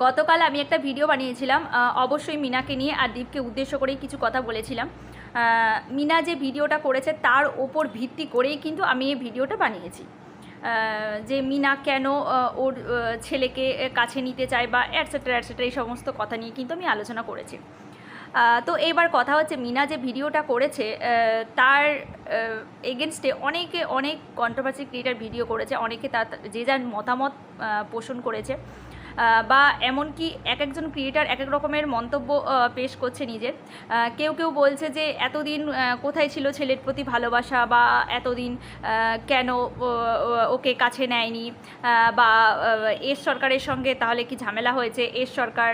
গতকাল আমি একটা ভিডিও বানিয়েছিলাম অবশ্যই মিনাকে নিয়ে আর দীপকে উদ্দেশ্য করেই কিছু কথা বলেছিলাম। মিনা যে ভিডিওটা করেছে তার ওপর ভিত্তি করেই কিন্তু আমি এই ভিডিওটা বানিয়েছি। যে মিনা কেন ওর ছেলেকে কাছে নিতে চায় বা অ্যাটসেট্রা অ্যাটসেট্রা এই সমস্ত কথা নিয়ে কিন্তু আমি আলোচনা করেছি। তো এবার কথা হচ্ছে মিনা যে ভিডিওটা করেছে তার এগেনস্টে অনেকে, অনেক কন্ট্রোভার্সি ক্রিয়েটার ভিডিও করেছে, অনেকে তার যে যার মতামত পোষণ করেছে। বা এমনকি এক একজন ক্রিয়েটার এক এক রকমের মন্তব্য পেশ করছে নিজের কেউ কেউ বলছে যে, এতদিন কোথায় ছিল ছেলের প্রতি ভালোবাসা বা এতদিন কেন ওকে কাছে নেয়নি? বা এস সরকারের সঙ্গে তাহলে কি ঝামেলা হয়েছে? এস সরকার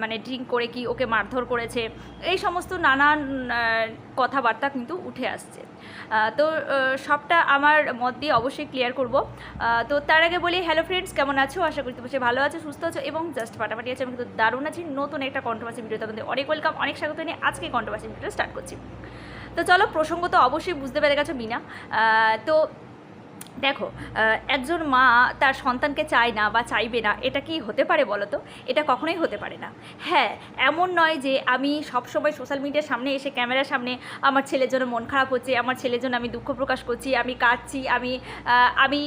মানে ড্রিঙ্ক করে কি ওকে মারধর করেছে? এই সমস্ত নানান কথাবার্তা কিন্তু উঠে আসছে। তো সবটা আমার মত দিয়ে অবশ্যই ক্লিয়ার করব। তো তার আগে বলি হ্যালো ফ্রেন্ডস কেমন আছো? আশা করি তুমি ভালো আছো, সুস্থ আছো এবং জাস্ট ফাটাফাটি আছে। আমি কিন্তু দারুণ আছি। নতুন একটা কন্ট্রোভার্সি ভিডিও তোমাদের অনেক ওয়েলকাম অনেক স্বাগত নিয়ে আজকে কন্ট্রোভার্সি ভিডিও স্টার্ট করছি। তো চলো, প্রসঙ্গ তো অবশ্যই বুঝতে পেরে গেছো বিনা তো দেখো একজন মা তার সন্তানকে চায় না বা চাইবে না, এটা কি হতে পারে বলো তো? এটা কখনোই হতে পারে না। হ্যাঁ এমন নয় যে আমি সবসময় সোশ্যাল মিডিয়ার সামনে এসে ক্যামেরার সামনে আমার ছেলের জন্য মন খারাপ হচ্ছে, আমার ছেলের জন্য আমি দুঃখ প্রকাশ করছি, আমি কাঁদছি, আমি আমি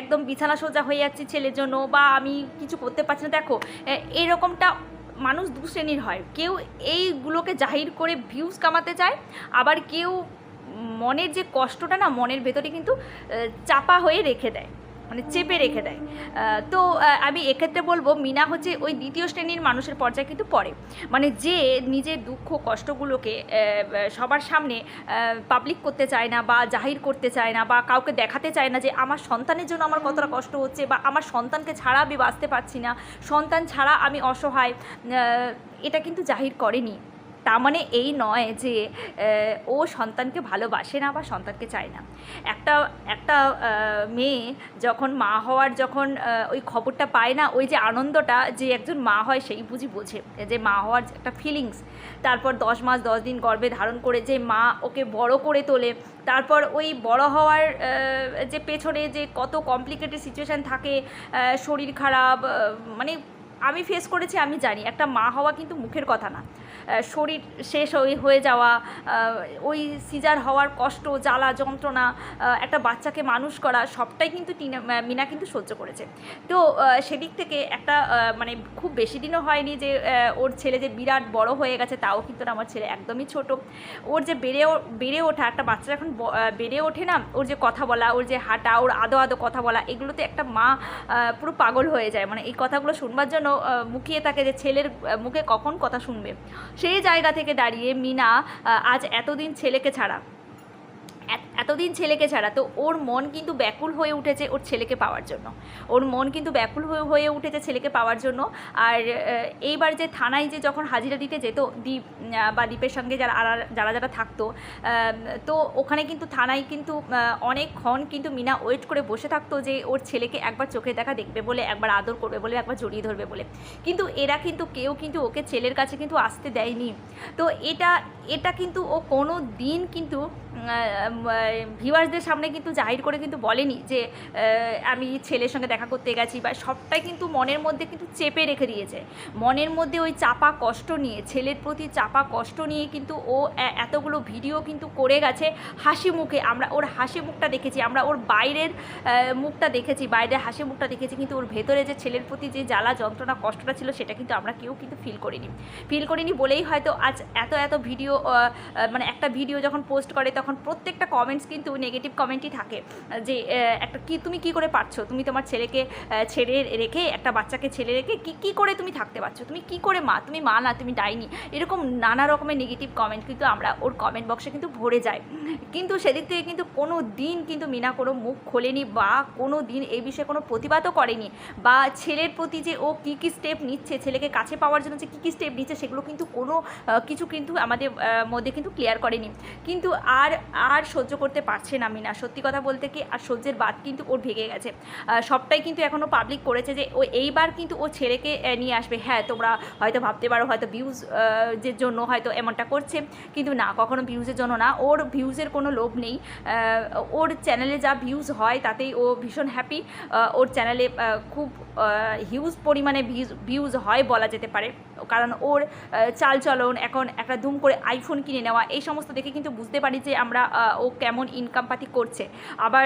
একদম বিছানা সোজা হয়ে যাচ্ছি ছেলের জন্য বা আমি কিছু করতে পারছি না। দেখো এরকমটা মানুষ দু শ্রেণির হয়। কেউ এইগুলোকে জাহির করে ভিউজ কামাতে চায়, আবার কেউ মনের যে কষ্টটা না মনের ভেতরে কিন্তু চাপা হয়ে রেখে দেয় মানে চেপে রেখে দেয়। তো আমি এক্ষেত্রে বলব, মিনা হচ্ছে ওই দ্বিতীয় শ্রেণির মানুষের পর্যায়ে কিন্তু পড়ে। মানে যে নিজের দুঃখ, কষ্টগুলোকে সবার সামনে পাবলিক করতে চায় না বা জাহির করতে চায় না বা কাউকে দেখাতে চায় না যে আমার সন্তানের জন্য আমার কতটা কষ্ট হচ্ছে বা আমার সন্তানকে ছাড়া আমি বাঁচতে পারছি না, সন্তান ছাড়া আমি অসহায় এটা কিন্তু জাহির করেনি। তার মানে এই নয় যে ও সন্তানকে ভালোবাসে না বা সন্তানকে চায় না। একটা একটা মেয়ে যখন মা হওয়ার যখন ওই খবরটা পায় না, ওই যে আনন্দটা যে একজন মা হয় সেই বুঝি বোঝে। যে মা হওয়ার একটা ফিলিংস তারপর দশ মাস, দশ দিন গর্ভে ধারণ করে যে মা ওকে বড় করে তোলে, তারপর ওই বড় হওয়ার যে পেছনে যে কত কমপ্লিকেটেড সিচুয়েশান থাকে শরীর খারাপ মানে আমি ফেস করেছি, আমি জানি। একটা মা হওয়া কিন্তু মুখের কথা না। শরীর শেষ হয়ে হয়ে যাওয়া ওই সিজার হওয়ার কষ্ট, জ্বালা, যন্ত্রণা একটা বাচ্চাকে মানুষ করা, সবটাই কিন্তু মিনা কিন্তু সহ্য করেছে। তো সেদিক থেকে একটা মানে খুব বেশি দিনও হয়নি যে ওর ছেলে যে বিরাট বড় হয়ে গেছে তাও কিন্তু না, আমার ছেলে একদমই ছোট। ওর যে বেড়ে বেড়ে ওঠা, একটা বাচ্চা এখন বেড়ে ওঠে না, ওর যে কথা বলা, ওর যে হাঁটা, ওর আদো আদো কথা বলা, এগুলোতে একটা মা পুরো পাগল হয়ে যায়। মানে এই কথাগুলো শুনবার জন্য মুখিয়ে থাকে যে ছেলের মুখে কখন কথা শুনবে? সেই জায়গা থেকে দাঁড়িয়ে মিনা আজ এতদিন ছেলেকে ছাড়া এতদিন ছেলেকে ছাড়া তো ওর মন কিন্তু ব্যাকুল হয়ে উঠেছে ওর ছেলেকে পাওয়ার জন্য। ওর মন কিন্তু ব্যাকুল হয়ে উঠেছে ছেলেকে পাওয়ার জন্য। আর এইবার যে থানায় যে যখন হাজিরা দিতে যেত আহ, বা দীপের সঙ্গে যারা যারা যারা থাকতো তো ওখানে কিন্তু থানায় কিন্তু অনেকক্ষণ কিন্তু মিনা ওয়েট করে বসে থাকতো যে ওর ছেলেকে একবার চোখে দেখা দেখবে বলে একবার আদর করবে বলে একবার জড়িয়ে ধরবে বলে। কিন্তু এরা কিন্তু কেউ কিন্তু ওকে ছেলের কাছে কিন্তু আসতে দেয়নি। তো এটা এটা কিন্তু ও কোনো দিন কিন্তু ভিউয়ার্সদের সামনে কিন্তু জাহির করে কিন্তু বলেনি যে আমি ছেলের সঙ্গে দেখা করতে গেছি বা সবটাই কিন্তু মনের মধ্যে কিন্তু চেপে রেখে দিয়েছে। মনের মধ্যে ওই চাপা কষ্ট নিয়ে, ছেলের প্রতি চাপা কষ্ট নিয়ে কিন্তু ও এতগুলো ভিডিও কিন্তু করে গেছে হাসি মুখে। আমরা ওর হাসি মুখটা দেখেছি, আমরা ওর বাইরের মুখটা দেখেছি, বাইরের হাসি মুখটা দেখেছি, কিন্তু ওর ভেতরে যে ছেলের প্রতি যে জ্বালা, যন্ত্রণা, কষ্টটা ছিল, সেটা কিন্তু আমরা কেউ কিন্তু ফিল করিনি। ফিল করিনি বলেই হয়তো আজ এত এত ভিডিও মানে একটা ভিডিও যখন পোস্ট করে, তখন প্রত্যেকটা কমেন্টস কিন্তু নেগেটিভ কমেন্টই থাকে, যে একটা কি, তুমি কি করে পারছ? তুমি তোমার ছেলেকে ছেড়ে রেখে, একটা বাচ্চাকে ছেড়ে রেখে কি কি করে তুমি থাকতে পারছ? তুমি কি করে মা? তুমি মা না, তুমি ডাইনি? এরকম নানা রকমের নেগেটিভ কমেন্ট কিন্তু আমরা ওর কমেন্ট বক্সে কিন্তু ভরে যায় কিন্তু সেদিক থেকে কিন্তু কোনো দিন কিন্তু মিনা কোনো মুখ খোলেনি বা কোনো দিন এই বিষয়ে কোনো প্রতিবাদও করেনি বা ছেলের প্রতি যে ও কী কী স্টেপ নিচ্ছে, ছেলেকে কাছে পাওয়ার জন্য যে কী কী স্টেপ নিচ্ছে, সেগুলো কিন্তু কোনো কিছু কিন্তু আমাদের মধ্যে কিন্তু ক্লিয়ার করেনি। কিন্তু আর আর সহ্য করতে পারছে না মিনা। সত্যি কথা বলতে কি, আর সহ্যের বাদ কিন্তু ওর ভেঙে গেছে। সবটাই কিন্তু এখনও পাবলিক করেছে যে ও এইবার কিন্তু ও ছেলেকে নিয়ে আসবে। হ্যাঁ তোমরা হয়তো ভাবতে পারো, হয়তো ভিউজ যে জন্য হয়তো এমনটা করছে। কিন্তু না, কখনো ভিউজের জন্য না। ওর ভিউজের কোনো লোভ নেই। ওর চ্যানেলে যা ভিউজ হয়, তাতেই ও ভীষণ হ্যাপি ওর চ্যানেলে খুব হিউজ পরিমাণে ভিউজ হয় বলা যেতে পারে। কারণ ওর চালচলন, এখন একটা দুম করে আইফোন কিনে নেওয়া, এই সমস্ত দেখে কিন্তু বুঝতে পারি যে আমরা ও কেমন ইনকাম পাতি করছে। আবার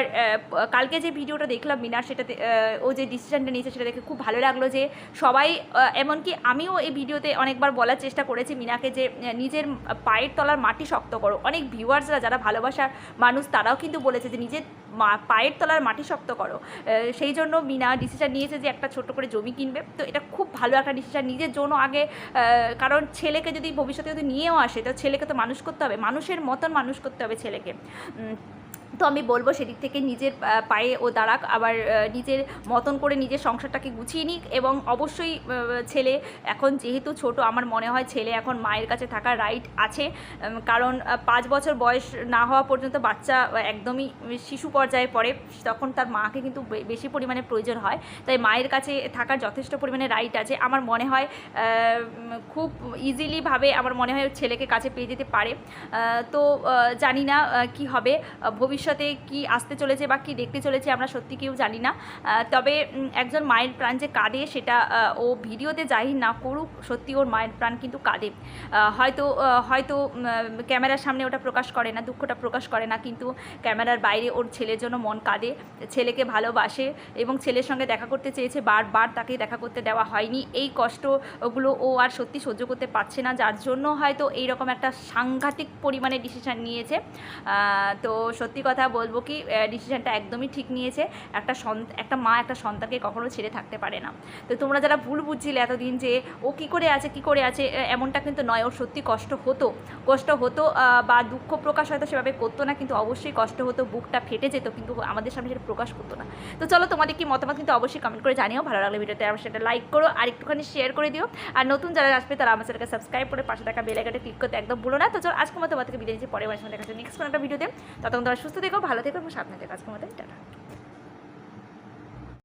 কালকে যে ভিডিওটা দেখলাম মিনার, সেটাতে ও যে ডিসিশনটা নিয়েছে, সেটা দেখে খুব ভালো লাগল যে সবাই এমনকি আমিও এই ভিডিওতে অনেকবার বলার চেষ্টা করেছি মিনাকে যে নিজের পায়ের তলার মাটি শক্ত করো। অনেক ভিউয়ার্সরা যারা ভালোবাসার মানুষ, তারাও কিন্তু বলেছে যে নিজের পায়ের তলার মাটি শক্ত করো। সেই জন্য মিনা ডিসিশন নিয়েছে যে একটা ছোট করে জমি কিনবে। তো এটা খুব ভালো একটা ডিসিশন নিজের জন্য আগে কারণ ছেলেকে যদি ভবিষ্যতে যদি নিয়েও আসে, তো ছেলেকে তো মানুষ করতে হবে। মানুষের মতন মানুষ করতে হবে ছেলেকে। তো আমি বলব সেদিক থেকে নিজের পায়ে ও দাঁড়াক আবার নিজের মতন করে নিজের সংসারটাকে গুছিয়ে নিক এবং অবশ্যই ছেলে এখন যেহেতু ছোট আমার মনে হয় ছেলে এখন মায়ের কাছে থাকার রাইট আছে। কারণ পাঁচ বছর বয়স না হওয়া পর্যন্ত বাচ্চা একদমই শিশু পর্যায়ে পড়ে তখন তার মাকে কিন্তু বেশি পরিমাণে প্রয়োজন হয়। তাই মায়ের কাছে থাকার যথেষ্ট পরিমাণে রাইট আছে। আমার মনে হয় খুব ইজিলিভাবে আমার মনে হয় ছেলেকে কাছে পেয়ে যেতে পারে। তো জানি না কি হবে। আহ, ভবিষ্যতে কি আসতে চলেছে বা কি দেখতে চলেছে আমরা সত্যি কেউ জানি না। তবে একজন মায়ের প্রাণ যে কাঁদে সেটা ও ভিডিওতে জাহির না করুক, সত্যি ওর মায়ের প্রাণ কিন্তু কাঁদে। হয়তো হয়তো ক্যামেরার সামনে ওটা প্রকাশ করে না, দুঃখটা প্রকাশ করে না, কিন্তু ক্যামেরার বাইরে ওর ছেলের জন্য মন কাঁদে, ছেলেকে ভালোবাসে এবং ছেলের সঙ্গে দেখা করতে চেয়েছে, বারবার তাকে দেখা করতে দেওয়া হয়নি। এই কষ্টগুলো ও আর সত্যি সহ্য করতে পারছে না, যার জন্য হয়তো এইরকম একটা সাংঘাতিক পরিমাণে ডিসিশান নিয়েছে। তো সত্যি কথা বলব কি ডিসিশানটা একদমই ঠিক নিয়েছে। একটা একটা মা একটা সন্তানকে কখনো ছেড়ে থাকতে পারে না। তো তোমরা যারা ভুল বুঝছিলে এতদিন যে, ও কি করে আছে, কি করে আছে এমনটা কিন্তু নয়। ওর সত্যি কষ্ট হতো। কষ্ট হতো বা দুঃখ প্রকাশ হয়তো সেভাবে করতো না, কিন্তু অবশ্যই কষ্ট হতো, বুকটা ফেটে যেত, কিন্তু আমাদের সামনে সেটা প্রকাশ করতো না। তো চলো তোমাদের কি মতামত কিন্তু অবশ্যই কমেন্ট করে জানিও। ভালো লাগলে ভিডিওতে আমার সেটা লাইক করো, আর একটুখানি শেয়ার করে দিও। আর নতুন যারা আসবে, তারা আমার চ্যানেলকে সাবস্ক্রাইব করে পাশে থাকা বেল আইকনটা ক্লিক করতে একদম ভুলো না। তো চলো আজকে মতো থেকে বিদায় নিচ্ছি। পরে আমার দেখা নেক্সট কোনো একটা ভিডিওতে ততক্ষণ তোমরা সুস্থ থেকো ভালো থেকো এবং সাবধানে থেকো। আজকে মতো টাটা।